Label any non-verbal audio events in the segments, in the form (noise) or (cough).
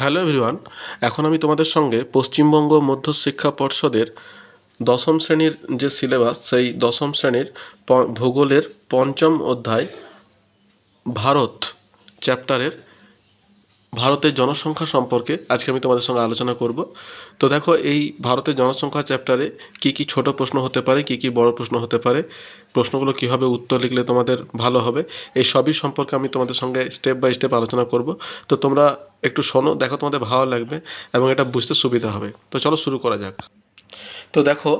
Hello everyone, এখন আমি তোমাদের সঙ্গে পশ্চিমবঙ্গ মধ্য শিক্ষা পর্ষদের দশম শ্রেণির যে সিলেবাস, সেই দশম শ্রেণির ভূগোলের পঞ্চম অধ্যায় ভারত চ্যাপ্টারের ভারতের জনসংখ্যা সম্পর্কে আজকে আমি তোমাদের সঙ্গে আলোচনা করব। তো দেখো, এই ভারতের জনসংখ্যা চ্যাপ্টারে কী কী ছোট প্রশ্ন হতে পারে, কী কী বড় প্রশ্ন হতে পারে, প্রশ্নগুলো কীভাবে উত্তর লিখলে তোমাদের ভালো হবে, এই সবই সম্পর্কে আমি তোমাদের সঙ্গে স্টেপ বাই স্টেপ আলোচনা করব। তো তোমরা একটু শোনো, দেখো তোমাদের ভালো লাগবে এবং এটা বুঝতে সুবিধা হবে। তো চলো শুরু করা যাক। তো দেখো,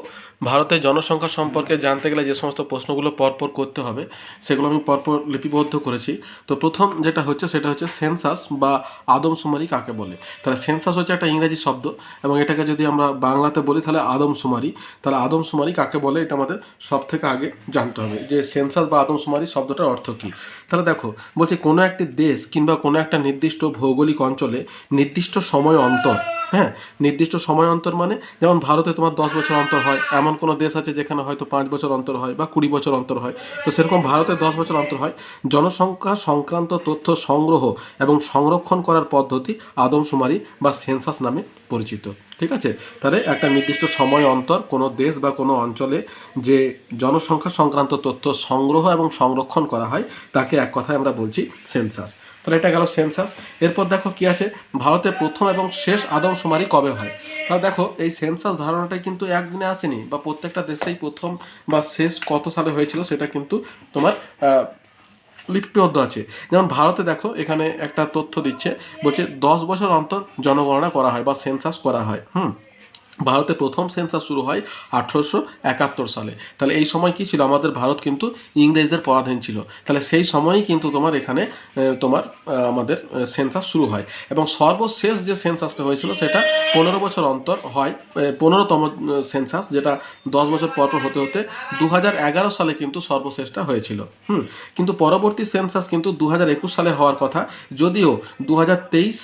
ভারতের জনসংখ্যা সম্পর্কে জানতে গেলে যে সমস্ত প্রশ্নগুলো পরপর করতে হবে, সেগুলো আমি পরপর লিপিবদ্ধ করেছি। তো প্রথম যেটা হচ্ছে, সেটা হচ্ছে সেন্সাস বা আদমশুমারি কাকে বলে? তাহলে সেন্সাস হচ্ছে একটা ইংরেজি শব্দ এবং এটাকে যদি আমরা বাংলাতে বলি, তাহলে আদমশুমারি। তাহলে আদমশুমারি কাকে বলে? এটা আমাদের সব থেকে আগে জানতে হবে যে সেন্সাস বা আদমশুমারি শব্দটার অর্থ কী? তাহলে দেখো, বলছে কোনো একটি দেশ কিংবা কোনো একটা নির্দিষ্ট ভৌগোলিক অঞ্চলে নির্দিষ্ট সময় অন্তর হ্যাঁ? নির্দিষ্ট সময় অন্তর মানে যেমন ভারতে তোমার দশ বছর অন্তর হয়, এমন কোনো দেশ আছে যেখানে হয়তো পাঁচ বছর অন্তর হয় বা কুড়ি বছর অন্তর হয়। তো সেরকম ভারতে দশ বছর অন্তর হয়। জনসংখ্যা সংক্রান্ত তথ্য সংগ্রহ এবং সংরক্ষণ করার পদ্ধতি আদমশুমারি বা সেন্সাস নামে পরিচিত। ঠিক আছে? তাহলে একটা নির্দিষ্ট সময় অন্তর কোনো দেশ বা কোনো অঞ্চলে যে জনসংখ্যা সংক্রান্ত তথ্য সংগ্রহ এবং সংরক্ষণ করা হয়, তাকে এক কথায় আমরা বলছি সেন্সাস। তাহলে এটা গেল সেন্সাস। এরপর দেখো কি আছে? ভারতে প্রথম এবং শেষ আদমশুমারি কবে হয়? তাহলে দেখো, এই সেন্সাস ধারণাটাই কিন্তু একদিনে আসেনি বা প্রত্যেকটা দেশেই প্রথম বা শেষ কত সালে হয়েছিল সেটা কিন্তু তোমার লিপিবদ্ধ আছে। যেমন ভারতে দেখো, এখানে একটা তথ্য দিচ্ছে, বলছে দশ বছর অন্তর জনগণনা করা হয় বা সেন্সাস করা হয়। হুম। ভারতে প্রথম সেন্সাস শুরু হয় আঠেরোশো একাত্তর সালে। তাহলে এই সময় কি ছিল? আমাদের ভারত কিন্তু ইংরেজদের পরাধীন ছিল। তাহলে সেই সময়ই কিন্তু তোমার এখানে তোমার আমাদের সেন্সাস শুরু হয়। এবং সর্বশেষ যে সেন্সাসটা হয়েছিল সেটা পনেরো বছর অন্তর হয় পনেরোতম সেন্সাস যেটা দশ বছর পর হতে হতে দু এগারো সালে কিন্তু সর্বশেষটা হয়েছিল। হুম, কিন্তু পরবর্তী সেন্সাস কিন্তু দু সালে হওয়ার কথা। যদিও দু তেইশ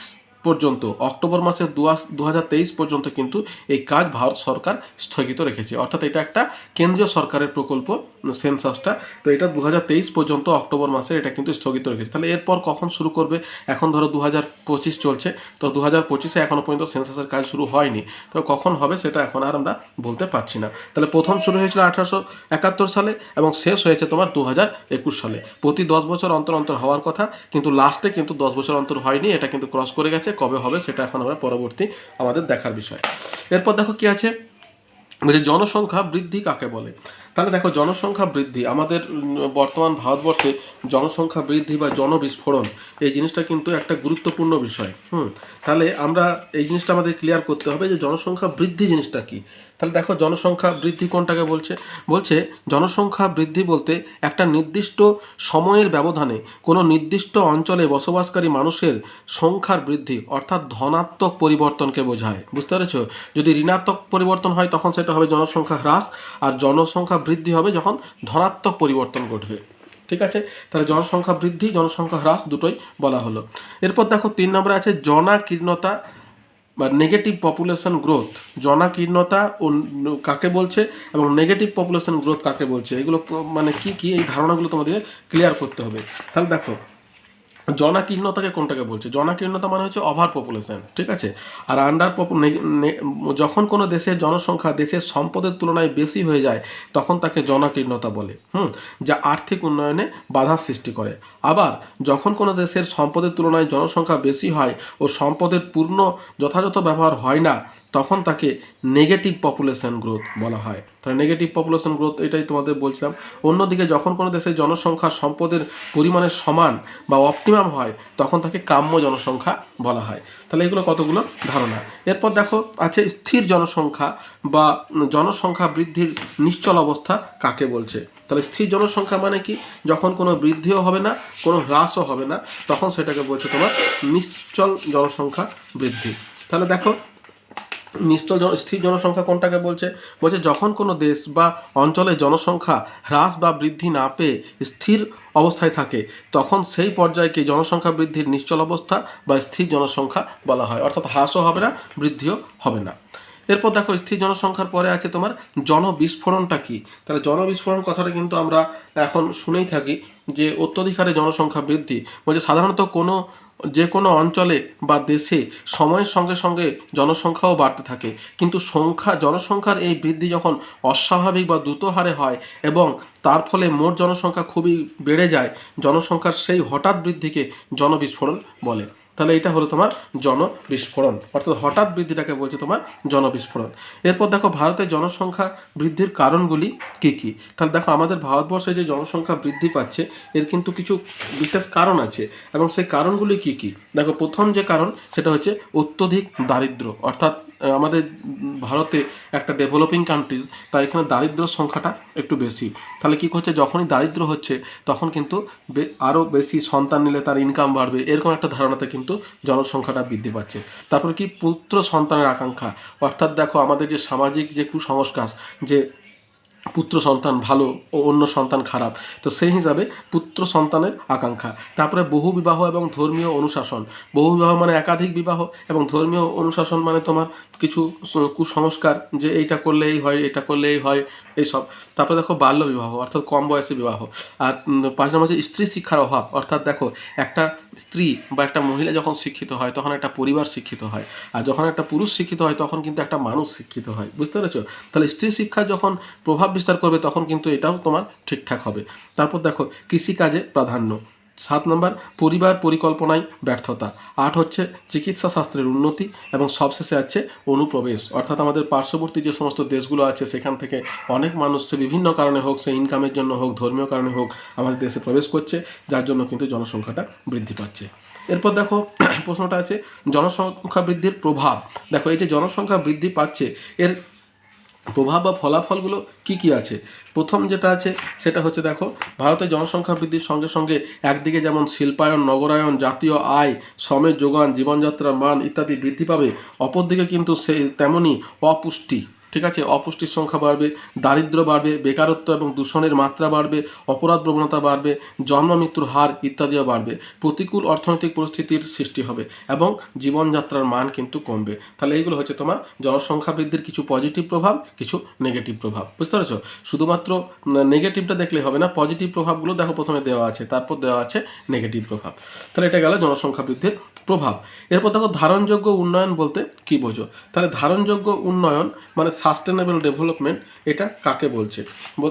পর্যন্ত, অক্টোবর মাসের দু হাজার তেইশ পর্যন্ত কিন্তু এই কাজ ভারত সরকার স্থগিত রেখেছে। অর্থাৎ এটা একটা কেন্দ্রীয় সরকারের প্রকল্প, সেন্সাসটা। তো এটা দু হাজার তেইশ পর্যন্ত অক্টোবর মাসে এটা কিন্তু স্থগিত রেখেছে। তাহলে এরপর কখন শুরু করবে? এখন ধরো দু হাজার পঁচিশ চলছে। তো দু হাজার পঁচিশে এখনও পর্যন্ত সেন্সাসের কাজ শুরু হয়নি। তো কখন হবে সেটা এখন আর আমরা বলতে পারছি না। তাহলে প্রথম শুরু হয়েছিল আঠারোশো একাত্তর সালে এবং শেষ হয়েছে তোমার দু হাজার একুশ সালে। প্রতি দশ বছর অন্তর অন্তর হওয়ার কথা, কিন্তু লাস্টে কিন্তু দশ বছর অন্তর হয়নি। এটা কিন্তু ক্রস করে গেছে। কবে হবে সেটা এখন আমরা পরবর্তী আমাদের দেখার বিষয়। এরপর দেখো কি আছে? বলছে, জনসংখ্যা বৃদ্ধি কাকে বলে? তাহলে দেখো জনসংখ্যা বৃদ্ধি, আমাদের বর্তমান ভারতবর্ষে জনসংখ্যা বৃদ্ধি বা জনবিস্ফোরণ, এই জিনিসটা কিন্তু একটা গুরুত্বপূর্ণ বিষয়, হুম? তাহলে আমরা এই জিনিসটা আমাদের ক্লিয়ার করতে হবে যে জনসংখ্যা বৃদ্ধি জিনিসটা কি। তাহলে দেখো জনসংখ্যা বৃদ্ধি কোনটাকে বলছে? বলছে জনসংখ্যা বৃদ্ধি বলতে একটা নির্দিষ্ট সময়ের ব্যবধানে কোনো নির্দিষ্ট অঞ্চলে বসবাসকারী মানুষের সংখ্যার বৃদ্ধি, অর্থাৎ ধনাত্মক পরিবর্তনকে বোঝায়। বুঝতে পেরেছ? যদি ঋণাত্মক পরিবর্তন হয় তখন সেটা হবে জনসংখ্যা হ্রাস, আর জনসংখ্যা বৃদ্ধি হবে যখন ধনাত্মক পরিবর্তন ঘটবে। ঠিক আছে? তাহলে জনসংখ্যা বৃদ্ধি, জনসংখ্যা হ্রাস দুটোই বলা হলো। এরপর দেখো তিন নম্বরে আছে জনাকীর্ণতা বা নেগেটিভ পপুলেশন গ্রোথ জনাকীর্ণতা ও কাকে বলছে এবং নেগেটিভ পপুলেশন গ্রোথ কাকে বলছে? এগুলো মানে কি কি? এই ধারণাগুলো তোমাদের ক্লিয়ার করতে হবে। তাহলে দেখো জনাকীর্ণতাকে কোনটাকে বলছে? জনাকীর্ণতা মানে হচ্ছে ওভার পপুলেশন ঠিক আছে? আর আন্ডার যখন কোনো দেশের জনসংখ্যা দেশের সম্পদের তুলনায় বেশি হয়ে যায়, তখন তাকে জনাকীর্ণতা বলে। হুম? যা আর্থিক উন্নয়নে বাধার সৃষ্টি করে। আবার যখন কোনো দেশের সম্পদের তুলনায় জনসংখ্যা বেশি হয় ও সম্পদের পূর্ণ যথাযথ ব্যবহার হয় না, তখন তাকে নেগেটিভ পপুলেশন গ্রোথ বলা হয়। তাহলে নেগেটিভ পপুলেশন গ্রোথ এটাই তোমাদের বলছিলাম। অন্যদিকে যখন কোনো দেশের জনসংখ্যা সম্পদের পরিমাণের সমান বা অপটিমাম হয়, তখন তাকে কাম্য জনসংখ্যা বলা হয়। তাহলে এগুলো কতগুলো ধারণা? এরপর দেখো, আছে স্থির জনসংখ্যা বা জনসংখ্যা বৃদ্ধির নিশ্চল অবস্থা কাকে বলছে? তাহলে স্থির জনসংখ্যা মানে কি? যখন কোনো বৃদ্ধিও হবে না, কোনো হ্রাসও হবে না, তখন সেটাকে বলছে তোমার নিশ্চল জনসংখ্যা বৃদ্ধি। তাহলে দেখো, নিশ্চল স্থির জনসংখ্যা কোনটাকে বলছে? বলছে যখন কোনো দেশ বা অঞ্চলের জনসংখ্যা হ্রাস বা বৃদ্ধি না পেয়ে স্থির অবস্থায় থাকে, তখন সেই পর্যায়কে জনসংখ্যা বৃদ্ধির নিশ্চল অবস্থা বা স্থির জনসংখ্যা বলা হয়। অর্থাৎ হ্রাসও হবে না, বৃদ্ধিও হবে না। এরপর দেখো স্থির জনসংখ্যার পরে আছে তোমার জনবিস্ফোরণটা কি? তাহলে জনবিস্ফোরণ কথাটা কিন্তু আমরা এখন শুনেই থাকি যে অত্যধিক জনসংখ্যা বৃদ্ধি বলছে সাধারণত কোনো, যে কোনো অঞ্চলে বা দেশে সময়ের সঙ্গে সঙ্গে জনসংখ্যাও বাড়তে থাকে। কিন্তু সংখ্যা, জনসংখ্যার এই বৃদ্ধি যখন অস্বাভাবিক বা দ্রুত হারে হয় এবং তার ফলে মোট জনসংখ্যা খুবই বেড়ে যায়, জনসংখ্যার সেই হঠাৎ বৃদ্ধিকে জনবিস্ফোরণ বলে। তাহলে এটা হলো তোমার জনবিস্ফোরণ। অর্থাৎ হঠাৎ বৃদ্ধিটাকে বলছে তোমার জনবিস্ফোরণ। এরপর দেখো ভারতের জনসংখ্যা বৃদ্ধির কারণগুলি কী কী? তাহলে দেখো আমাদের ভারতবর্ষে যে জনসংখ্যা বৃদ্ধি পাচ্ছে, এর কিন্তু কিছু বিশেষ কারণ আছে। এবং সেই কারণগুলি কী কী? দেখো প্রথম যে কারণ, সেটা হচ্ছে অত্যধিক দারিদ্র। অর্থাৎ আমাদের ভারতে একটা ডেভেলপিং কান্ট্রিজ তাই এখানে দারিদ্র সংখ্যাটা একটু বেশি। তাহলে কী হচ্ছে? যখনই দারিদ্র হচ্ছে, তখন কিন্তু আরও বেশি সন্তান নিলে তার ইনকাম বাড়বে, এরকম একটা ধারণাতে কিন্তু জনসংখ্যাটা বৃদ্ধি পাচ্ছে। তারপরে কি? পুত্র সন্তানের আকাঙ্ক্ষা। অর্থাৎ দেখো, আমাদের যে সামাজিক যে কুসংস্কার, যে পুত্র সন্তান ভালো ও অন্য সন্তান খারাপ। তো সেই হিসাবে পুত্র সন্তানের আকাঙ্ক্ষা। তারপরে বহু বিবাহ এবং ধর্মীয় অনুশাসন। বহু বিবাহ মানে একাধিক বিবাহ এবং ধর্মীয় অনুশাসন মানে তোমার কিছু কুসংস্কার যে এইটা করলে এই হয়, এটা করলে এই হয়, এইসব। তারপরে দেখো বাল্য বিবাহ অর্থাৎ কম বয়সে বিবাহ। আর পাঁচ নম্বর হচ্ছে স্ত্রী শিক্ষার অভাব। অর্থাৎ দেখো একটা স্ত্রী বা একটা মহিলা যখন শিক্ষিত হয়, তখন একটা পরিবার শিক্ষিত হয়। আর যখন একটা পুরুষ শিক্ষিত হয়, তখন কিন্তু একটা মানুষ শিক্ষিত হয়। বুঝতে পেরেছ? তাহলে স্ত্রী শিক্ষা যখন প্রভাব বিস্তার করবে, তখন কিন্তু এটাও তোমার ঠিকঠাক হবে। তারপর দেখো, কৃষিকাজে প্রাধান্য। সাত নম্বর, পরিবার পরিকল্পনায় ব্যর্থতা। আট হচ্ছে, চিকিৎসা শাস্ত্রের উন্নতি এবং সবশেষে আছে, অনুপ্রবেশ। অর্থাৎ আমাদের পার্শ্ববর্তী যে সমস্ত দেশগুলো আছে, সেখান থেকে অনেক মানুষ, সে বিভিন্ন কারণে হোক, সে ইনকামের জন্য হোক, ধর্মীয় কারণে হোক, আমাদের দেশে প্রবেশ করছে, যার জন্য কিন্তু জনসংখ্যাটা বৃদ্ধি পাচ্ছে। এরপর দেখো, (clears throat) প্রশ্নটা আছে, জনসংখ্যা বৃদ্ধির প্রভাব। দেখো, এই যে জনসংখ্যা বৃদ্ধি পাচ্ছে, এর প্রভাব বা ফলাফলগুলো কি কি আছে? প্রথম যেটা আছে, সেটা হচ্ছে দেখো, ভারতের জনসংখ্যা বৃদ্ধির সঙ্গে সঙ্গে একদিকে যেমন শিল্পায়ন, নগরায়ন, জাতীয় আয়, শ্রমের যোগান, জীবনযাত্রার মান ইত্যাদি বৃদ্ধি পাবে, অপরদিকে কিন্তু সে তেমনই অপুষ্টি। ঠিক আছে? অপুষ্টির সংখ্যা বাড়বে, দারিদ্র্য বাড়বে, বেকারত্ব এবং দূষণের মাত্রা বাড়বে, অপরাধ প্রবণতা বাড়বে, জন্ম, মৃত্যুর হার ইত্যাদিও বাড়বে। প্রতিকূল অর্থনৈতিক পরিস্থিতির সৃষ্টি হবে এবং জীবনযাত্রার মান কিন্তু কমবে। তাহলে এইগুলো হচ্ছে তোমার জনসংখ্যা বৃদ্ধির কিছু পজিটিভ প্রভাব, কিছু নেগেটিভ প্রভাব। বুঝতে পেরেছ? শুধুমাত্র নেগেটিভটা দেখলে হবে না পজিটিভ প্রভাবগুলো দেখো প্রথমে দেওয়া আছে, তারপর দেওয়া আছে নেগেটিভ প্রভাব। তাহলে এটা গেল জনসংখ্যা বৃদ্ধির প্রভাব। এরপর দেখো ধারণযোগ্য উন্নয়ন বলতে কি বোঝো? তাহলে ধারণযোগ্য উন্নয়ন মানে সাস্টেনেবল ডেভেলপমেন্ট এটা কাকে বলছে?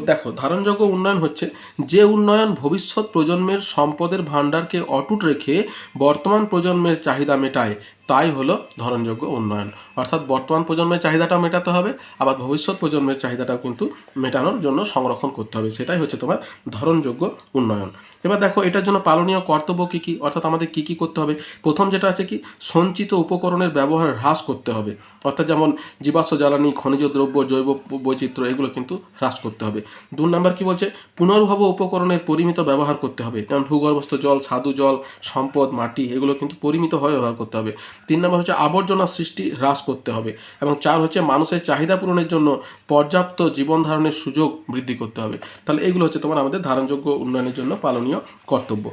দেখো, ধারণযোগ্য উন্নয়ন হচ্ছে যে উন্নয়ন ভবিষ্যৎ প্রজন্মের সম্পদের ভাণ্ডারকে অটুট রেখে বর্তমান প্রজন্মের চাহিদা মেটায়। তাই হলো ধারণযোগ্য উন্নয়ন। অর্থাৎ বর্তমান প্রজন্মের চাহিদাটাও মেটাতে হবে, আবার ভবিষ্যৎ প্রজন্মের চাহিদাটাও কিন্তু মেটানোর জন্য সংরক্ষণ করতে হবে। সেটাই হচ্ছে তোমার ধারণযোগ্য উন্নয়ন। এবার দেখো, এটার জন্য পালনীয় কর্তব্য কী কী? অর্থাৎ আমাদের কী কী করতে হবে? প্রথম যেটা আছে কি? সঞ্চিত উপকরণের ব্যবহার হ্রাস করতে হবে। অর্থাৎ যেমন জীবাশ্ম জ্বালানি, খনিজ দ্রব্য, জৈব বৈচিত্র্য, এগুলো কিন্তু হ্রাস করতে হবে। দু নম্বর কি বলছে? পুনর্ভব উপকরণের পরিমিত ব্যবহার করতে হবে। যেমন ভূগর্ভস্থ জল স্বাদু জল, সম্পদ, মাটি, এগুলো কিন্তু পরিমিতভাবে ব্যবহার করতে হবে। তিন নম্বর হচ্ছে আবর্জনা সৃষ্টি হ্রাস করতে হবে এবং চার হচ্ছে মানুষের চাহিদা পূরণের জন্য পর্যাপ্ত জীবন ধারণের সুযোগ বৃদ্ধি করতে হবে। তাহলে এগুলো হচ্ছে তোমার আমাদের ধারণযোগ্য উন্নয়নের জন্য পালনীয় কর্তব্য।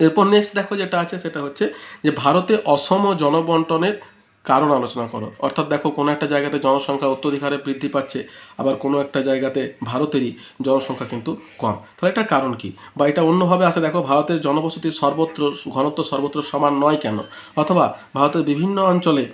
এরপর নেক্সট দেখো যেটা আছে সেটা হচ্ছে যে ভারতে অসম জনবন্টনের কারণ আলোচনা করো। অর্থাৎ দেখো, কোনো একটা জায়গাতে জনসংখ্যা অত্যধিক হারে বৃদ্ধি পাচ্ছে, আবার কোনো একটা জায়গাতে ভারতেরই জনসংখ্যা কিন্তু কম। তাহলে এটার কারণ কি? বা এটা অন্যভাবে আছে, দেখো, ভারতের জনবসতি সর্বত্র, ঘনত্ব সর্বত্র সমান নয় কেন? অথবা ভারতের বিভিন্ন অঞ্চলে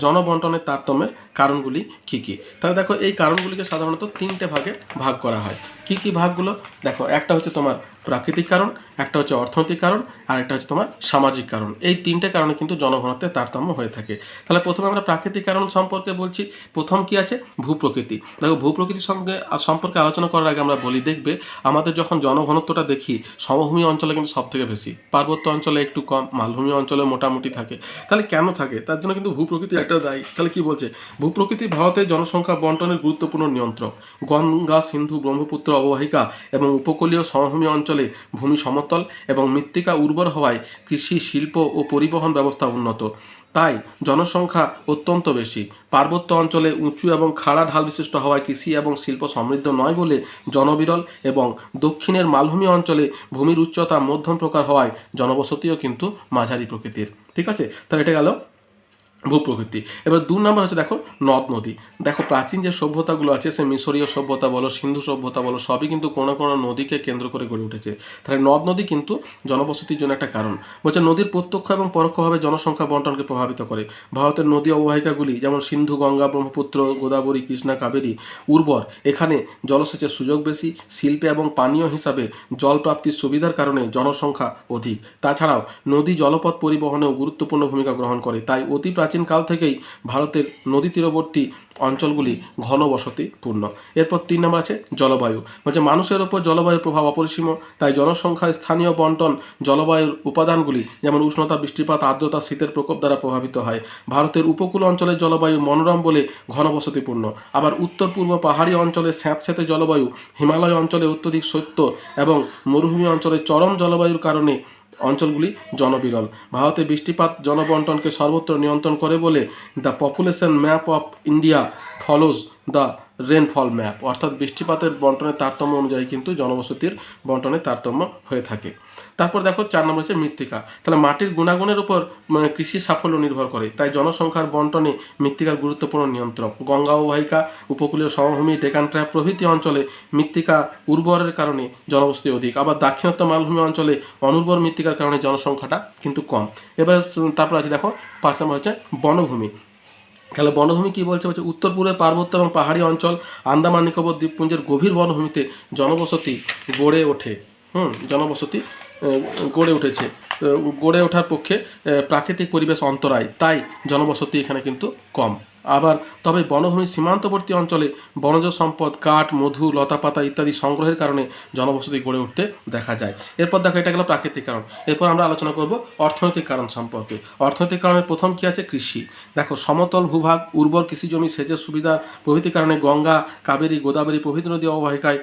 জনবন্টনের তারতম্যের কারণগুলি কী কী? তাহলে দেখো এই কারণগুলিকে সাধারণত তিনটে ভাগে ভাগ করা হয়। কী কী ভাগগুলো? দেখো, একটা হচ্ছে তোমার প্রাকৃতিক কারণ, একটা হচ্ছে অর্থনৈতিক কারণ, আর একটা হচ্ছে তোমার সামাজিক কারণ। এই তিনটে কারণে কিন্তু জনঘনত্বের তারতম্য হয়ে থাকে। তাহলে প্রথমে আমরা প্রাকৃতিক কারণ সম্পর্কে বলছি। প্রথম কি আছে? ভূপ্রকৃতি। দেখো, ভূপ্রকৃতির সঙ্গে সম্পর্কে আলোচনা করার আগে আমরা বলি, দেখবে আমাদের যখন জনঘনত্বটা দেখি, সমভূমি অঞ্চলে কিন্তু সব থেকে বেশি। পার্বত্য অঞ্চলে একটু কম, মালভূমি অঞ্চলে মোটামুটি থাকে। তাহলে কেন থাকে? তার জন্য কিন্তু ভূপ্রকৃতি একটা দায়ী। তাহলে কি বলছে? ভূপ্রকৃতি ভারতের জনসংখ্যা বন্টনের গুরুত্বপূর্ণ নিয়ন্ত্রক। গঙ্গা, সিন্ধু, ব্রহ্মপুত্র অববাহিকা এবং উপকূলীয় সমভূমি অঞ্চলে ভূমি সমতল এবং মৃত্তিকা উর্বর হওয়ায় কৃষি, শিল্প ও পরিবহন ব্যবস্থা উন্নত। তাই জনসংখ্যা অত্যন্ত বেশি। পার্বত্য অঞ্চলে উঁচু এবং খাড়া ঢাল বিশিষ্ট হওয়ায় কৃষি এবং শিল্প সমৃদ্ধ নয় বলে জনবিরল এবং দক্ষিণের মালভূমি অঞ্চলে ভূমির উচ্চতা মধ্যম প্রকার হওয়ায় জনবসতিও কিন্তু মাঝারি প্রকৃতির। ঠিক আছে? তাহলে এটা গেল ভূপ্রকৃতি। এবার দু নম্বর হচ্ছে দেখো নদ নদী। দেখো প্রাচীন যে সভ্যতাগুলো আছে, সে মিশরীয় সভ্যতা বলো, সিন্ধু সভ্যতা বলো, সবই কিন্তু কোনো কোনো নদীকে কেন্দ্র করে গড়ে উঠেছে। তাহলে নদ নদী কিন্তু জনবসতির জন্য একটা কারণ। বলছে নদীর প্রত্যক্ষ এবং পরোক্ষভাবে জনসংখ্যা বন্টনকে প্রভাবিত করে। ভারতের নদী অববাহিকাগুলি যেমন সিন্ধু, গঙ্গা, ব্রহ্মপুত্র, গোদাবরী, কৃষ্ণা, কাবেরী, উর্বর, এখানে জলসেচের সুযোগ বেশি, শিল্পে এবং পানীয় হিসাবে জল প্রাপ্তির সুবিধার কারণে জনসংখ্যা অধিক। তাছাড়াও নদী জলপথ পরিবহনেও গুরুত্বপূর্ণ ভূমিকা গ্রহণ করে। তাই অতি প্রাচীনকাল থেকেই ভারতের নদী তীরবর্তী অঞ্চলগুলি ঘনবসতিপূর্ণ। এরপর তিন নম্বর আছে জলবায়ু। বলছে, মানুষের ওপর জলবায়ুর প্রভাব অপরিসীম, তাই জনসংখ্যার স্থানীয় বন্টন, জলবায়ুর উপাদানগুলি, যেমন উষ্ণতা, বৃষ্টিপাত, আর্দ্রতা, শীতের প্রকোপ দ্বারা প্রভাবিত হয়। ভারতের উপকূল অঞ্চলের জলবায়ু মনোরম বলে ঘনবসতিপূর্ণ। আবার উত্তর পূর্ব পাহাড়ি অঞ্চলে স্যাঁতস্যাঁতে জলবায়ু, হিমালয় অঞ্চলে অত্যধিক শৈত্য এবং মরুভূমি অঞ্চলে চরম জলবায়ুর কারণে অঞ্চলগুলি জনবিরল। ভারতে বৃষ্টিপাত জনবন্টনকে সর্বত্র নিয়ন্ত্রণ করে বলে the population map of India follows the rainfall map, অর্থাৎ বৃষ্টিপাতের বন্টনের তারতম্য অনুযায়ী কিন্তু জনবসতির বন্টনের তারতম্য হয়ে থাকে। তারপর দেখো চার নম্বর হচ্ছে মৃত্তিকা। তাহলে মাটির গুণাগুণের উপর কৃষির সাফল্য নির্ভর করে। তাই জনসংখ্যার বন্টনে মৃত্তিকার গুরুত্বপূর্ণ নিয়ন্ত্রক। গঙ্গা অববাহিকা, উপকূলীয় সমভূমি, ডেকান ট্র্যাপ প্রভৃতি অঞ্চলে মৃত্তিকা উর্বরের কারণে জনবসতি অধিক। আবার দাক্ষিণাত্য মালভূমি অঞ্চলে অনুর্বর মৃত্তিকার কারণে জনসংখ্যাটা কিন্তু কম। এবার তারপর আছে দেখো পাঁচ নম্বর হচ্ছে বনভূমি। তাহলে বনভূমি কী বলছে? বলছে, উত্তর পূর্বে পার্বত্য এবং পাহাড়ি অঞ্চল, আন্দামান নিকোবর দ্বীপপুঞ্জের গভীর বনভূমিতে জনবসতি গড়ে ওঠে। হুম, জনবসতি গড়ে উঠেছে। গড়ে ওঠার পক্ষে প্রাকৃতিক পরিবেশ অন্তরায়, তাই জনবসতি এখানে কিন্তু কম। আবার তবে বনভূমির সীমান্তবর্তী অঞ্চলে বনজ সম্পদ, কাঠ, মধু লতাপাতা ইত্যাদি সংগ্রহের কারণে জনবসতি গড়ে উঠতে দেখা যায়। এরপর দেখো এটা গেল প্রাকৃতিক কারণ। এরপর আমরা আলোচনা করব অর্থনৈতিক কারণ সম্পর্কে। অর্থনৈতিক কারণের প্রথম কী আছে? কৃষি। দেখো সমতল ভূভাগ, উর্বর কৃষি জমি, সেচের সুবিধা প্রভৃতির কারণে গঙ্গা, কাবেরী, গোদাবরী প্রভৃতি নদী অববাহিকায়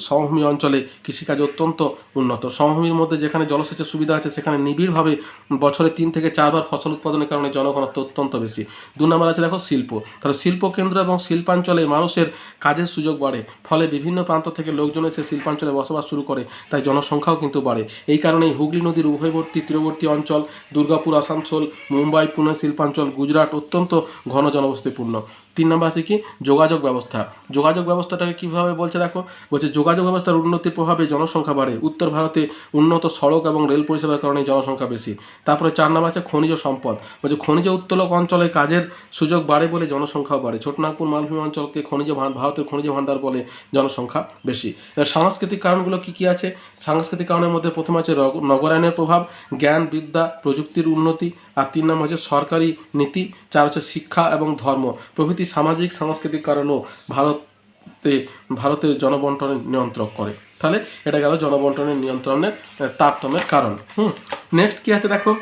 সমভূমি অঞ্চলে কৃষিকাজ অত্যন্ত উন্নত। সমভূমির মধ্যে যেখানে জলসেচের সুবিধা আছে, সেখানে নিবিড়ভাবে বছরে তিন থেকে চারবার ফসল উৎপাদনের কারণে জনঘনত্ব অত্যন্ত বেশি। দু নম্বর আছে দেখো শিল্প। তাহলে শিল্প কেন্দ্র এবং শিল্পাঞ্চলে মানুষের কাজের সুযোগ বাড়ে। ফলে বিভিন্ন প্রান্ত থেকে লোকজন এসে শিল্পাঞ্চলে বসবাস শুরু করে, তাই জনসংখ্যাও কিন্তু বাড়ে। এই কারণেই হুগলি নদীর উভয়বর্তী তীরবর্তী অঞ্চল, দুর্গাপুর, আসানসোল, মুম্বাই, পুনে শিল্পাঞ্চল, গুজরাট অত্যন্ত ঘন জনবসতিপূর্ণ। তিন নম্বর আছে কি? যোগাযোগ ব্যবস্থা। যোগাযোগ ব্যবস্থাটাকে কীভাবে বলছে দেখো? বলছে যোগাযোগ ব্যবস্থার উন্নতির প্রভাবে জনসংখ্যা বাড়ে। উত্তর ভারতে উন্নত সড়ক এবং রেল পরিষেবার কারণে জনসংখ্যা বেশি। তারপরে চার নম্বর আছে খনিজ সম্পদ। বলছে খনিজ উত্তোলক অঞ্চলে কাজের সুযোগ বাড়ে বলে জনসংখ্যাও বাড়ে। ছোটনাগপুর মালভূমি অঞ্চলকে খনিজ ভারতের খনিজ ভাণ্ডার বলে জনসংখ্যা বেশি। এবার সাংস্কৃতিক কারণগুলো কী কী আছে? সাংস্কৃতিক কারণের মধ্যে প্রথম আছে নগরায়নের প্রভাব, জ্ঞান, বিদ্যা, প্রযুক্তির উন্নতি আর তিন নম্বর হচ্ছে সরকারি নীতি, চার হচ্ছে শিক্ষা এবং ধর্ম। প্রভৃতি সামাজিক, সাংস্কৃতিক কারণও ভারতে, ভারতের জনবন্টনের নিয়ন্ত্রক করে। তাহলে এটা গেল জনবন্টনের নিয়ন্ত্রণের তারতম্যের কারণ। হুম নেক্সট কী আছে দেখো?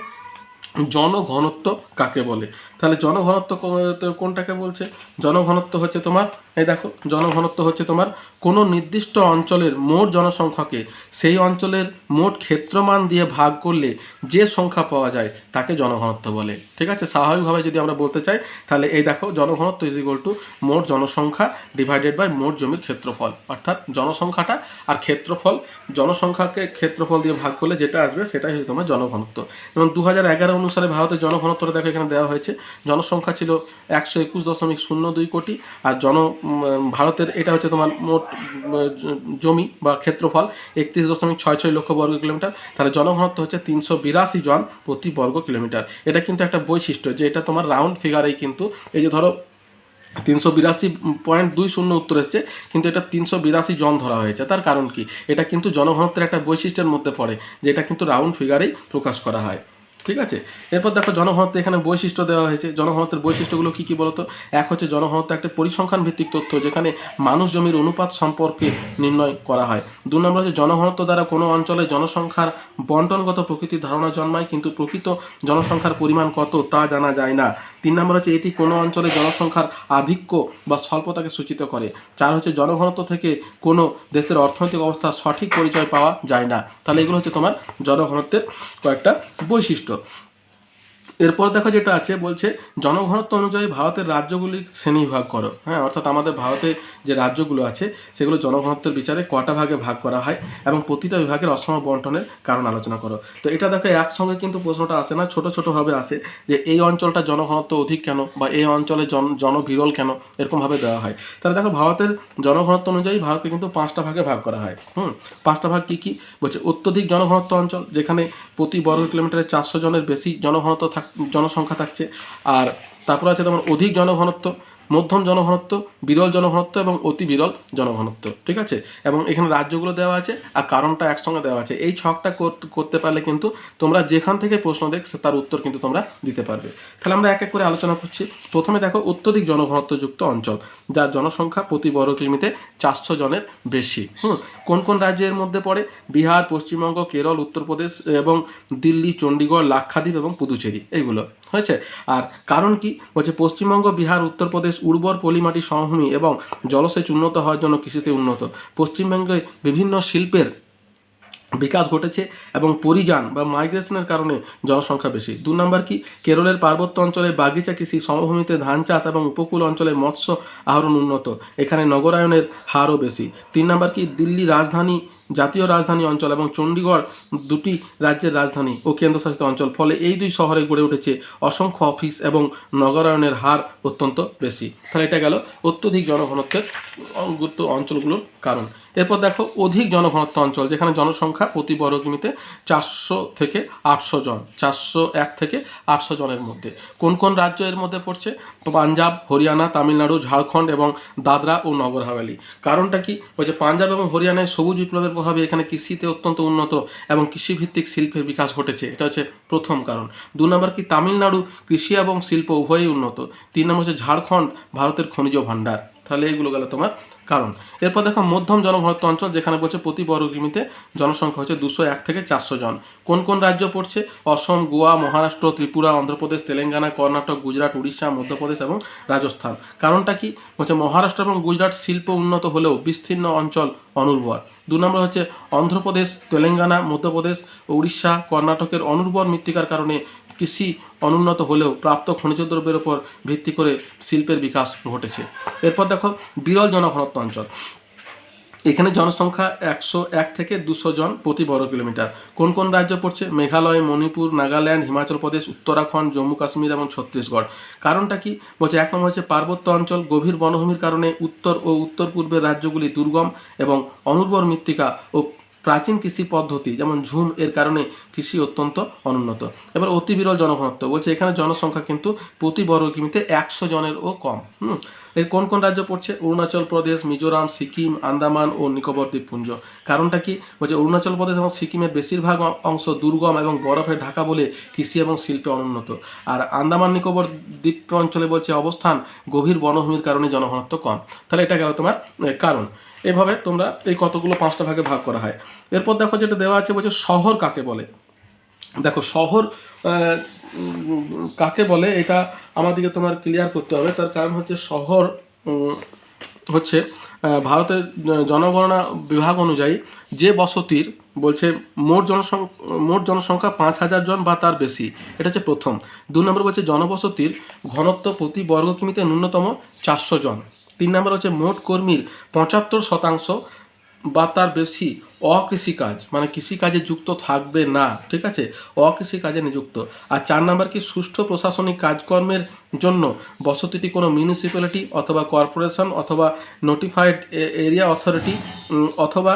জনঘনত্ব কাকে বলে? তাহলে জনঘনত্ব কোনটাকে বলছে? জনঘনত্ব হচ্ছে তোমার, এই দেখো, জনঘনত্ব হচ্ছে তোমার কোনো নির্দিষ্ট অঞ্চলের মোট জনসংখ্যাকে সেই অঞ্চলের মোট ক্ষেত্রমান দিয়ে ভাগ করলে যে সংখ্যা পাওয়া যায় তাকে জনঘনত্ব বলে। ঠিক আছে? স্বাভাবিকভাবে যদি আমরা বলতে চাই, তাহলে এই দেখো, জনঘনত্ব ইজ ইকুয়াল টু মোট জনসংখ্যা ডিভাইডেড বাই মোট জমির ক্ষেত্রফল। অর্থাৎ জনসংখ্যাটা আর ক্ষেত্রফল, জনসংখ্যাকে ক্ষেত্রফল দিয়ে ভাগ করলে যেটা আসবে সেটাই হচ্ছে তোমার জনঘনত্ব। এবং দু হাজার এগারো অনুসারে ভারতের জনঘনত্বটা দেখো এখানে দেওয়া হয়েছে। জনসংখ্যা ছিল একশো একুশ দশমিক শূন্য দুই কোটি, আর জন ভারতের এটা হচ্ছে তোমার মোট জমি বা ক্ষেত্রফল একত্রিশ দশমিক ছয় ছয় লক্ষ বর্গ কিলোমিটার, তাহলে জনঘনত্ব হচ্ছে তিনশো বিরাশি জন প্রতি বর্গ কিলোমিটার। এটা কিন্তু একটা বৈশিষ্ট্য যে এটা তোমার রাউন্ড ফিগারেই কিন্তু, এই যে ধরো তিনশো বিরাশি পয়েন্ট দুই শূন্য উত্তর এসছে, কিন্তু এটা তিনশো বিরাশি জন ধরা হয়েছে। তার কারণ কি? এটা কিন্তু জনঘনত্বের একটা বৈশিষ্ট্যের মধ্যে পড়ে যেটা কিন্তু রাউন্ড ফিগারেই প্রকাশ করা হয়। ঠিক আছে? এরপর দেখো জনঘনত্ব এখানে বৈশিষ্ট্য দেওয়া হয়েছে। জনঘনত্বের বৈশিষ্ট্যগুলো কী কী বলতো? এক হচ্ছে জনঘনত্ব একটা পরিসংখ্যান ভিত্তিক তথ্য যেখানে মানুষ জমির অনুপাত সম্পর্কে নির্ণয় করা হয়। দু নম্বর হচ্ছে জনঘনত্ব দ্বারা কোনো অঞ্চলে জনসংখ্যার বন্টনগত প্রকৃতির ধারণা জন্মায়, কিন্তু প্রকৃত জনসংখ্যার পরিমাণ কত তা জানা যায় না। তিন নম্বর হচ্ছে এটি কোনো অঞ্চলে জনসংখ্যার আধিক্য বা স্বল্পতাকে সূচিত করে। চার হচ্ছে জনঘনত্ব থেকে কোনো দেশের অর্থনৈতিক অবস্থার সঠিক পরিচয় পাওয়া যায় না। তাহলে এগুলো হচ্ছে তোমার জনঘনত্বের কয়েকটা বৈশিষ্ট্য। tutto. এরপর দেখো যেটা আছে, বলছে, জনঘনত্ব অনুযায়ী ভারতের রাজ্যগুলির শ্রেণীবিভাগ করো। হ্যাঁ অর্থাৎ আমাদের ভারতে যে রাজ্যগুলো আছে, সেগুলো জনঘনত্বের বিচারে কটা ভাগে ভাগ করা হয় এবং প্রতিটা বিভাগের অসম বন্টনের কারণ আলোচনা করো। তো এটা দেখো, একসঙ্গে কিন্তু প্রশ্নটা আসে না, ছোট ছোটোভাবে আসে যে এই অঞ্চলটা জনঘনত্ব অধিক কেন বা এই অঞ্চলে জন, জনবিরল কেন এরকমভাবে দেওয়া হয়। তাহলে দেখো, ভারতের জনঘনত্ব অনুযায়ী ভারতকে কিন্তু পাঁচটা ভাগে ভাগ করা হয়। হুম, পাঁচটা ভাগ কী কী? বলছে, অত্যধিক জনঘনত্ব অঞ্চল, যেখানে প্রতি বর্গ কিলোমিটারে চারশো জনের বেশি জনঘনত্ব থাক জনসংখ্যা থাকছে। আর তারপর আছে তোমার অধিক জনঘনত্ব। মধ্যম জনঘনত্ব, বিরল জনঘনত্ব এবং অতি বিরল জনঘনত্ব, ঠিক আছে? এবং এখানে রাজ্যগুলো দেওয়া আছে আর কারণটা একসঙ্গে দেওয়া আছে। এই ছকটা কর- করতে পারলে কিন্তু তোমরা যেখান থেকে প্রশ্ন দেখ তার উত্তর কিন্তু তোমরা দিতে পারবে। তাহলে আমরা এক এক করে আলোচনা করছি। প্রথমে দেখো, অত্যধিক জনঘনত্বযুক্ত অঞ্চল, যার জনসংখ্যা প্রতি বর্গ কিলোমিতে চারশো জনের বেশি। হুম? কোন কোন রাজ্যের মধ্যে পড়ে? বিহার, পশ্চিমবঙ্গ, কেরল, উত্তরপ্রদেশ এবং দিল্লি চণ্ডীগড় লাক্ষাদ্বীপ এবং পুদুচেরি, এইগুলো। হয়েছে। আর কারণ কি? বলছে, পশ্চিমবঙ্গ, বিহার, উত্তরপ্রদেশ, উর্বর পলিমাটি সমভূমি এবং জলসেচ উন্নত হওয়ার জন্য কৃষিতে উন্নত। পশ্চিমবঙ্গে বিভিন্ন শিল্পের বিকাশ ঘটেছে এবং পরিযান বা মাইগ্রেশনের কারণে জনসংখ্যা বেশি। দু নম্বর কি? কেরলের পার্বত্য অঞ্চলে বাগিচা কৃষি সমভূমিতে ধান চাষ এবং উপকূল অঞ্চলে মৎস্য আহরণ উন্নত। এখানে নগরায়নের হারও বেশি। তিন নম্বর কি? দিল্লি রাজধানী জাতীয় রাজধানী অঞ্চল এবং চণ্ডীগড় দুটি রাজ্যের রাজধানী ও কেন্দ্রশাসিত অঞ্চল। ফলে এই দুই শহরে গড়ে উঠেছে অসংখ্য অফিস এবং নগরায়নের হার অত্যন্ত বেশি। তাহলে এটা গেল অত্যধিক জনঘনত্বের গুরুত্ব অঞ্চলগুলোর কারণ। এরপর দেখো অধিক জনঘনত্ব অঞ্চল, যেখানে জনসংখ্যা প্রতি বর্গ কিমিতে চারশো থেকে আটশো জন, চারশো এক থেকে আটশো জনের মধ্যে। কোন কোন রাজ্য এর মধ্যে পড়ছে? পাঞ্জাব, হরিয়ানা, তামিলনাড়ু, ঝাড়খণ্ড এবং দাদরা ও নগর হাভেলি। কারণটা কি? বলছে পাঞ্জাব এবং হরিয়ানায় সবুজ বিপ্লবের প্রভাবে এখানে কৃষিতে অত্যন্ত উন্নত এবং কৃষিভিত্তিক শিল্পের বিকাশ ঘটেছে। এটা হচ্ছে প্রথম কারণ। দু নম্বর কি? তামিলনাড়ু কৃষি এবং শিল্প উভয়ই উন্নত। তিন নম্বর হচ্ছে ঝাড়খণ্ড, ভারতের খনিজ ভাণ্ডার। তাহলে এগুলো গেল তোমার কারণ। এরপর দেখো, মধ্যম জনঘনত্ব অঞ্চল যেখানে বলছে প্রতি বর্গ কিমিতে জনসংখ্যা হচ্ছে দুশো এক থেকে চারশো জন। কোন কোন রাজ্য পড়ছে? অসম, গোয়া, মহারাষ্ট্র, ত্রিপুরা, অন্ধ্রপ্রদেশ, তেলেঙ্গানা, কর্ণাটক, গুজরাট, উড়িষ্যা, মধ্যপ্রদেশ এবং রাজস্থান। কারণটা কি? হচ্ছে মহারাষ্ট্র এবং গুজরাট শিল্প উন্নত হলেও বিস্তীর্ণ অঞ্চল অনুর্বর। দু নম্বর হচ্ছে অন্ধ্রপ্রদেশ, তেলেঙ্গানা, মধ্যপ্রদেশ, উড়িষ্যা, কর্ণাটকের অনুর্বর মৃত্তিকার কারণে কৃষি অনুন্নত হলেও প্রাপ্ত খনিজ দ্রব্যের উপর ভিত্তি করে শিল্পের বিকাশ ঘটেছে। এরপর দেখো, বিরল জনঘনত্ব অঞ্চল। এখানে জনসংখ্যা একশো এক থেকে দুশো জন প্রতি বর্গ কিলোমিটার। কোন কোন রাজ্য পড়ছে? মেঘালয়, মণিপুর, নাগাল্যান্ড, হিমাচল প্রদেশ, উত্তরাখণ্ড, জম্মু কাশ্মীর এবং ছত্তিশগড়। কারণটা কি? বলছে, এক নম্বর হচ্ছে পার্বত্য অঞ্চল। গভীর বনভূমির কারণে উত্তর ও উত্তর পূর্বের রাজ্যগুলি দুর্গম এবং অনুর্বর মৃত্তিকা ও প্রাচীন কৃষি পদ্ধতি, যেমন ঝুম, এর কারণে কৃষি অত্যন্ত অনুন্নত। এবার অতি বিরল জনঘনত্ব, বলছে এখানে জনসংখ্যা কিন্তু প্রতি বর্গ কিমিতে একশো জনেরও কম, হুম? এর কোন কোন রাজ্য পড়ছে? অরুণাচল প্রদেশ, মিজোরাম, সিকিম, আন্দামান ও নিকোবর দ্বীপপুঞ্জ। কারণটা কি? বলছে অরুণাচল প্রদেশ এবং সিকিমের বেশিরভাগ অংশ দুর্গম এবং বরফে ঢাকা বলে কৃষি এবং শিল্পে অনুন্নত। আর আন্দামান নিকোবর দ্বীপ অঞ্চলে বলছে অবস্থান গভীর বনভূমির কারণে জনঘনত্ব কম। তাহলে এটা গেল তোমার কারণ। এভাবে তোমরা এই কতগুলো পাঁচটা ভাগে ভাগ করা হয়। এরপর দেখো যেটা দেওয়া আছে বলছে শহর কাকে বলে? দেখো শহর কাকে বলে? এটা আমাদেরকে তোমার ক্লিয়ার করতে হবে। তার কারণ হচ্ছে শহর হচ্ছে ভারতের জনগণনা বিভাগ অনুযায়ী যে বসতির বলছে মোট জনসংখ্যা মোট জনসংখ্যা পাঁচ হাজার জন বা তার বেশি, এটা হচ্ছে প্রথম। দু নম্বর বলছে জনবসতির ঘনত্ব প্রতি বর্গ কিমিতে ন্যূনতম চারশো জন। তিন নম্বর হচ্ছে মোট কর্মীর পঁচাত্তর শতাংশ বা তার বেশি অকৃষিকাজ মানে কৃষিকাজে যুক্ত থাকবে না, ঠিক আছে? অকৃষিকাজে নিযুক্ত। আর চার নাম্বার কি সুষ্ঠু প্রশাসনিক কাজকর্মের জন্য বসতিটি কোনো মিউনিসিপ্যালিটি অথবা কর্পোরেশন অথবা নোটিফাইড এরিয়া অথরিটি অথবা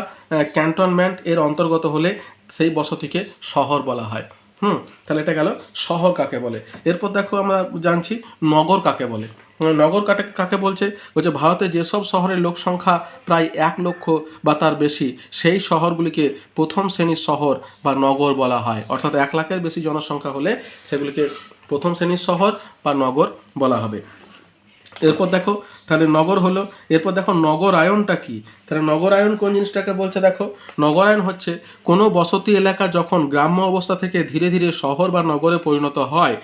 ক্যান্টনমেন্ট এর অন্তর্গত হলে সেই বসতিকে শহর বলা হয়। হুম, তাহলে এটা গেল শহর কাকে বলে? এরপর দেখো আমরা জানছি নগর কাকে বলে। নগর কাকে কাকে বলছে? বলছে ভারতে যেসব শহরের লোক সংখ্যা প্রায় এক লক্ষ বা তার বেশি, সেই শহরগুলিকে প্রথম শ্রেণির শহর বা নগর বলা হয়। অর্থাৎ এক লাখের বেশি জনসংখ্যা হলে সেগুলিকে প্রথম শ্রেণির শহর বা নগর বলা হবে। এরপর দেখো, তাহলে নগর হলো, এরপর দেখো নগরায়নটা কি? তাহলে নগরায়ন কোন জিনিসটাকে বলছে দেখো? নগরায়ন হচ্ছে, কোনো বসতি এলাকা যখন গ্রাম্য অবস্থা থেকে ধীরে ধীরে শহর বা নগরে পরিণত হয়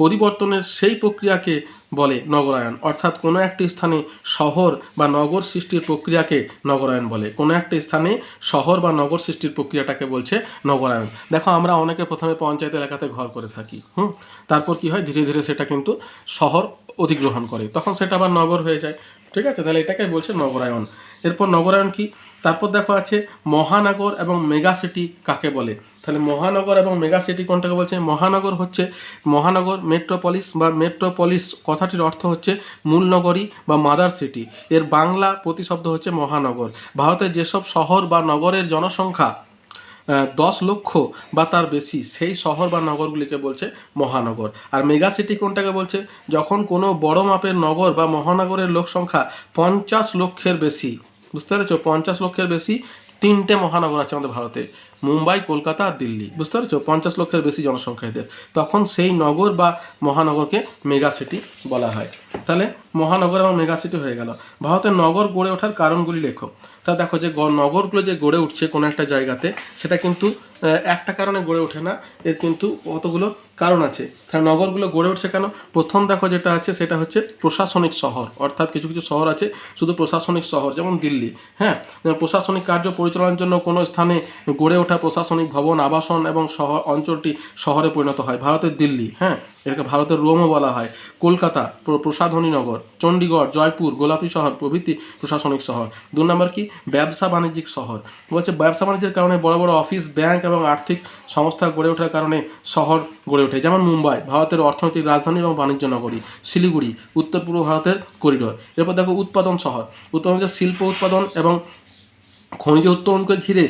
পরিবর্তনের সেই প্রক্রিয়াকে বলে নগরায়ন। অর্থাৎ কোনো একটি স্থানে শহর বা নগর সৃষ্টির প্রক্রিয়াকে নগরায়ন বলে। কোনো একটি স্থানে শহর বা নগর সৃষ্টির প্রক্রিয়াটাকে বলছে নগরায়ন। দেখো, আমরা অনেকে প্রথমে পঞ্চায়েত এলাকাতে ঘর করে থাকি, হুম? তারপর কি হয়? ধীরে ধীরে সেটা কিন্তু শহর অধিগ্রহণ করে। তখন সেটা আবার নগর হয়ে যায়। ঠিক আছে? তাহলে এটাকে বলছে নগরায়ন। এরপর নগরায়ন কি? তারপর দেখো আছে মহানগর এবং মেগা সিটি কাকে বলে? তাহলে মহানগর এবং মেগা সিটি কোনটাকে বলছে? মহানগর হচ্ছে মহানগর, মেট্রোপলিস বা মেট্রোপলিস কথাটির অর্থ হচ্ছে মূল নগরী বা মাদার সিটি। এর বাংলা প্রতিশব্দ হচ্ছে মহানগর। ভারতের যেসব শহর বা নগরের জনসংখ্যা দশ লক্ষ বা তার বেশি, সেই শহর বা নগরগুলিকে বলছে মহানগর। আর মেগা সিটি কোনটাকে বলছে? যখন কোনো বড় মাপের নগর বা মহানগরের লোক সংখ্যা পঞ্চাশ লক্ষের বেশি, বুঝতে পেরেছ? পঞ্চাশ লক্ষের বেশি তিনটে মহানগর আছে আমাদের ভারতে। মুম্বাই, কলকাতা আর দিল্লি। বুঝতে পারছ? পঞ্চাশ লক্ষের বেশি জনসংখ্যা এদের। তখন সেই নগর বা মহানগরকে মেগা সিটি বলা হয়। তাহলে মহানগর এবং মেগা সিটি হয়ে গেল। ভারতের নগর গড়ে ওঠার কারণগুলি লেখো। তা দেখো যে নগরগুলো যে গড়ে উঠছে কোনো একটা জায়গাতে, সেটা কিন্তু একটা কারণে গড়ে ওঠে না। এর কিন্তু কতগুলো কারণ আছে। তাহলে নগরগুলো গড়ে উঠছে কেন? প্রথম দেখো যেটা আছে, সেটা হচ্ছে প্রশাসনিক শহর। অর্থাৎ কিছু কিছু শহর আছে, শুধু প্রশাসনিক শহর, যেমন দিল্লি হ্যাঁ? প্রশাসনিক কার্য পরিচালনার জন্য কোনো স্থানে গড়ে ওঠা প্রশাসনিক ভবন, আবাসন এবং শহর অঞ্চলটি শহরে পরিণত হয়। ভারতের দিল্লি হ্যাঁ? এটাকে ভারতের রোমও বলা হয়। কলকাতা, প্র- প্রসাধনী নগর চণ্ডীগড়, জয়পুর, গোলাপি শহর প্রভৃতি প্রশাসনিক শহর। দু নম্বর কি? ব্যবসা বাণিজ্যিক শহর। বলছে ব্যবসা বাণিজ্যের কারণে বড় বড় অফিস, ব্যাংক এবং আর্থিক সংস্থা গড়ে ওঠার কারণে শহর গড়ে ওঠে। যেমন মুম্বাই, ভারতের অর্থনৈতিক রাজধানী এবং বাণিজ্য নগরী। শিলিগুড়ি, উত্তর পূর্ব ভারতের করিডোর। এরপর দেখো উৎপাদন শহর। উৎপাদন শিল্প উৎপাদন এবং খনিজ উত্তোলনকে ঘিরে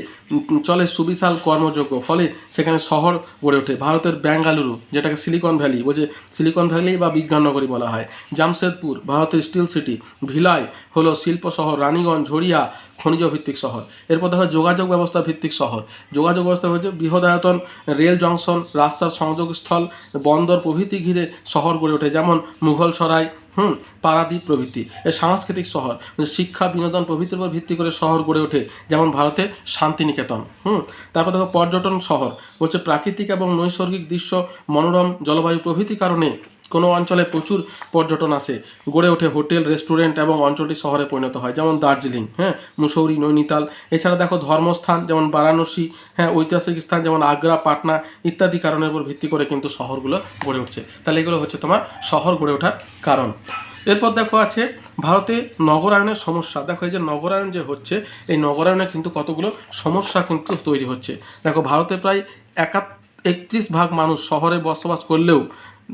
চলে সুবিশাল কর্মযোগ্য ফলে সেখানে শহর গড়ে ওঠে। ভারতের বেঙ্গালুরু যেটাকে সিলিকন ভ্যালি বলছে সিলিকন ভ্যালি বা বিজ্ঞাননগরী বলা হয়। জামশেদপুর, ভারতের স্টিল সিটি। ভিলাই হলো শিল্প শহর, রানীগঞ্জ ঝরিয়া খনিজ ভিত্তিক শহর। এরপর দেখো যোগাযোগ ব্যবস্থা ভিত্তিক শহর। যোগাযোগ ব্যবস্থা হচ্ছে বৃহদায়তন রেল জংশন, রাস্তার সংযোগস্থল, বন্দর প্রভৃতি ঘিরে শহর গড়ে ওঠে। যেমন মুঘল সরাই হুম পারাদ্বীপ প্রভৃতি। সাংস্কৃতিক শহর মানে শিক্ষা, বিনোদন প্রভৃতির উপর ভিত্তি করে শহর গড়ে ওঠে, যেমন ভারতে শান্তিনিকেতন। হুম, তারপর দেখো পর্যটন শহর, বলছে প্রাকৃতিক এবং নৈসর্গিক দৃশ্য, মনোরম জলবায়ু প্রভৃতি কারণে কোনো অঞ্চলে প্রচুর পর্যটন আসে গড়ে ওঠে হোটেল, রেস্টুরেন্ট এবং অঞ্চলটি শহরে পরিণত হয়, যেমন দার্জিলিং হ্যাঁ মুসৌরি, নৈনিতাল। এছাড়া দেখো ধর্মস্থান যেমন বারাণসী হ্যাঁ ঐতিহাসিক স্থান যেমন আগ্রা, পাটনা ইত্যাদি কারণের উপর ভিত্তি করে কিন্তু শহরগুলো গড়ে উঠছে। তাহলে এগুলো হচ্ছে তোমার শহর গড়ে ওঠার কারণ। এরপর দেখো আছে ভারতে নগরায়নের সমস্যা। দেখো এই যে নগরায়ন যে হচ্ছে, এই নগরায়নে কিন্তু কতগুলো সমস্যা কিন্তু তৈরি হচ্ছে। দেখো ভারতে প্রায় একা একত্রিশ ভাগ মানুষ শহরে বসবাস করলেও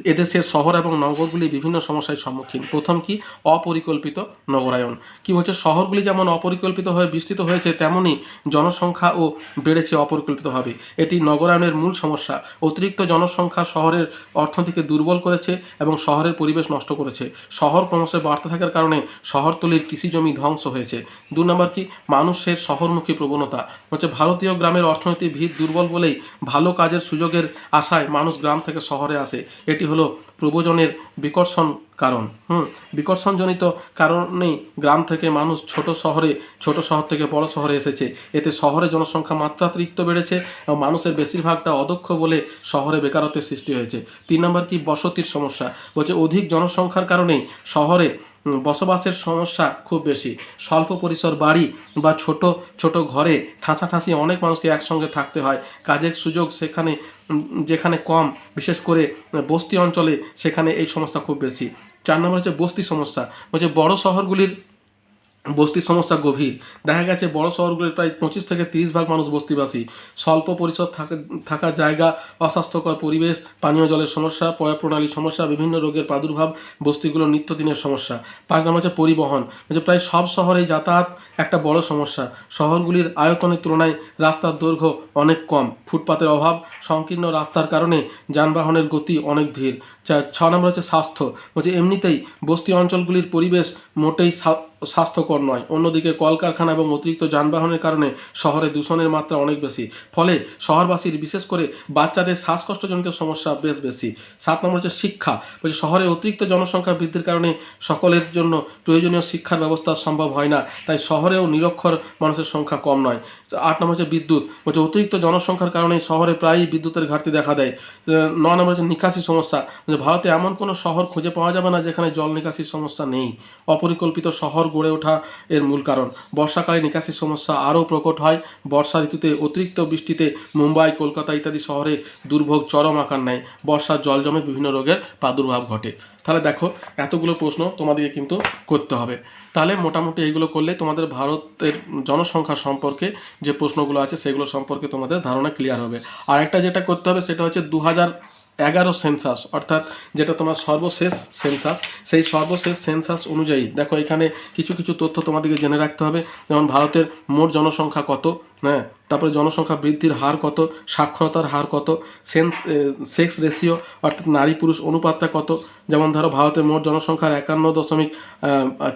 এদেশের শহর এবং নগরগুলি বিভিন্ন সমস্যার সম্মুখীন। প্রথম কি? অপরিকল্পিত নগরায়ন। কি হচ্ছে? শহরগুলি যেমন অপরিকল্পিতভাবে বিস্তৃত হয়েছে তেমনই জনসংখ্যাও বেড়েছে অপরিকল্পিতভাবে। এটি নগরায়নের মূল সমস্যা। অতিরিক্ত জনসংখ্যা শহরের অর্থনীতিকে দুর্বল করেছে এবং শহরের পরিবেশ নষ্ট করেছে। শহর ক্রমশ বাড়তে থাকার কারণে শহরতলির কৃষি জমি ধ্বংস হয়েছে। দু নম্বর কি? মানুষের শহরমুখী প্রবণতা। হচ্ছে ভারতীয় গ্রামের অর্থনৈতিক ভিত দুর্বল বলেই ভালো কাজের সুযোগের আশায় মানুষ গ্রাম থেকে শহরে আসে। এটি হলো প্রবোজনের বিকর্ষণ কারণ। হুম, বিকর্ষণজনিত কারণেই গ্রাম থেকে মানুষ ছোট শহরে, ছোট শহর থেকে বড় শহরে এসেছে। এতে শহরে জনসংখ্যা মাত্রাতিরিক্ত বেড়েছে এবং মানুষের বেশিরভাগটা অদক্ষ বলে শহরে বেকারত্বের সৃষ্টি হয়েছে। তিন নম্বর কি? বসতির সমস্যা। বলছে, অধিক জনসংখ্যার কারণেই শহরে বসবাসের সমস্যা খুব বেশি। স্বল্প পরিসর বাড়ি বা ছোট ছোট ঘরে ঠাঁসাঠাঁসি অনেক মানুষকে একসঙ্গে থাকতে হয়। কাজের সুযোগ সেখানে যেখানে কম, বিশেষ করে বস্তি অঞ্চলে সেখানে এই সমস্যা খুব বেশি। চার নম্বর হচ্ছে বস্তি সমস্যা। হচ্ছে বড় শহরগুলির বস্তির সমস্যা গভীর। দেখা গেছে বড় শহরগুলির প্রায় পঁচিশ থেকে তিরিশ ভাগ মানুষ বস্তিবাসী। স্বল্প পরিসর থাকা জায়গা, অস্বাস্থ্যকর পরিবেশ, পানীয় জলের সমস্যা প্রণালীর সমস্যা, বিভিন্ন রোগের প্রাদুর্ভাব বস্তিগুলোর নিত্যদিনের সমস্যা। পাঁচ নম্বর হচ্ছে পরিবহন। যে প্রায় সব শহরেই যাতায়াত একটা বড় সমস্যা। শহরগুলির আয়তনের তুলনায় রাস্তার দৈর্ঘ্য অনেক কম। ফুটপাতের অভাব, সংকীর্ণ রাস্তার কারণে যানবাহনের গতি অনেক ধীর। ছ নম্বর হচ্ছে স্বাস্থ্য। বলছে, এমনিতেই বস্তি অঞ্চলগুলির পরিবেশ মোটেই স্বাস্থ্যকর নয়। অন্যদিকে কলকারখানা এবং অতিরিক্ত যানবাহনের কারণে শহরে দূষণের মাত্রা অনেক বেশি। ফলে শহরবাসীর, বিশেষ করে বাচ্চাদের শ্বাসকষ্টজনিত সমস্যা বেশ বেশি। সাত নম্বর হচ্ছে শিক্ষা। বলছে, শহরে অতিরিক্ত জনসংখ্যা বৃদ্ধির কারণে সকলের জন্য প্রয়োজনীয় শিক্ষার ব্যবস্থা সম্ভব হয় না। তাই শহরেও নিরক্ষর মানুষের সংখ্যা কম নয়। আট নম্বর হচ্ছে বিদ্যুৎ। বলছে, অতিরিক্ত জনসংখ্যার কারণে শহরে প্রায়ই বিদ্যুতের ঘাটতি দেখা দেয়। ন নম্বর হচ্ছে নিকাশি সমস্যা। যে ভারতে এমন কোনো শহর খুঁজে পাওয়া যাবে না যেখানে জল নিকাশির সমস্যা নেই। অপরিকল্পিত শহর গড়ে ওঠা এর মূল কারণ। বর্ষাকালে নিকাশির সমস্যা আরও প্রকট হয়। বর্ষা ঋতুতে অতিরিক্ত বৃষ্টিতে মুম্বাই, কলকাতা ইত্যাদি শহরে দুর্ভোগ চরম আকার নেয়। বর্ষার জল জমে বিভিন্ন রোগের প্রাদুর্ভাব ঘটে। তাহলে দেখো, এতগুলো প্রশ্ন তোমাদেরকে কিন্তু করতে হবে। তাহলে মোটামুটি এইগুলো করলে তোমাদের ভারতের জনসংখ্যা সম্পর্কে যে প্রশ্নগুলো আছে, সেগুলো সম্পর্কে তোমাদের ধারণা ক্লিয়ার হবে। আর একটা যেটা করতে হবে, সেটা হচ্ছে দু হাজার এগারো সেন্সাস, অর্থাৎ যেটা তোমার সর্বশেষ সেন্সাস, সেই সর্বশেষ সেন্সাস অনুযায়ী, দেখো এখানে কিছু কিছু তথ্য তোমাদেরকে জেনে রাখতে হবে। যেমন ভারতের মোট জনসংখ্যা কত? হ্যাঁ তারপরে জনসংখ্যা বৃদ্ধির হার কত, সাক্ষরতার হার কত, সেন্স সেক্স রেশিও, অর্থাৎ নারী পুরুষ অনুপাতটা কত, যেমন ধরো ভারতের মোট জনসংখ্যার একান্ন দশমিক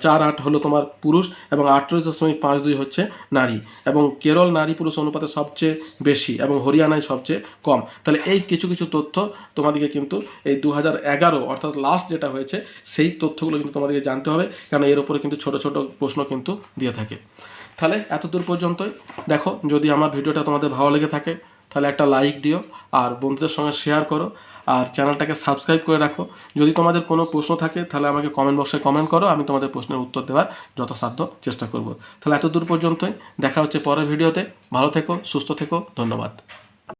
চার আট হলো তোমার পুরুষ এবং আটত্রিশ দশমিক পাঁচ দুই হচ্ছে নারী এবং কেরল নারী পুরুষ অনুপাতে সবচেয়ে বেশি এবং হরিয়ানায় সবচেয়ে কম। তাহলে এই কিছু কিছু তথ্য তোমাদেরকে কিন্তু এই দু হাজার এগারো অর্থাৎ লাস্ট যেটা হয়েছে, সেই তথ্যগুলো কিন্তু তোমাদেরকে জানতে হবে কারণ এর উপরে কিন্তু ছোট ছোট প্রশ্ন কিন্তু দিয়ে থাকে। তাহলে এত দূর পর্যন্তই। দেখো, যদি আমার ভিডিওটা তোমাদের ভালো লেগে থাকে, তাহলে একটা লাইক দিও আর বন্ধুদের সঙ্গে শেয়ার করো আর চ্যানেলটাকে সাবস্ক্রাইব করে রাখো। যদি তোমাদের কোনো প্রশ্ন থাকে, তাহলে আমাকে কমেন্ট বক্সে কমেন্ট করো, আমি তোমাদের প্রশ্নের উত্তর দেওয়ার যথাসাধ্য চেষ্টা করব। তাহলে এত দূর পর্যন্তই, দেখা হচ্ছে পরের ভিডিওতে ভালো থেকো, সুস্থ থেকো, ধন্যবাদ।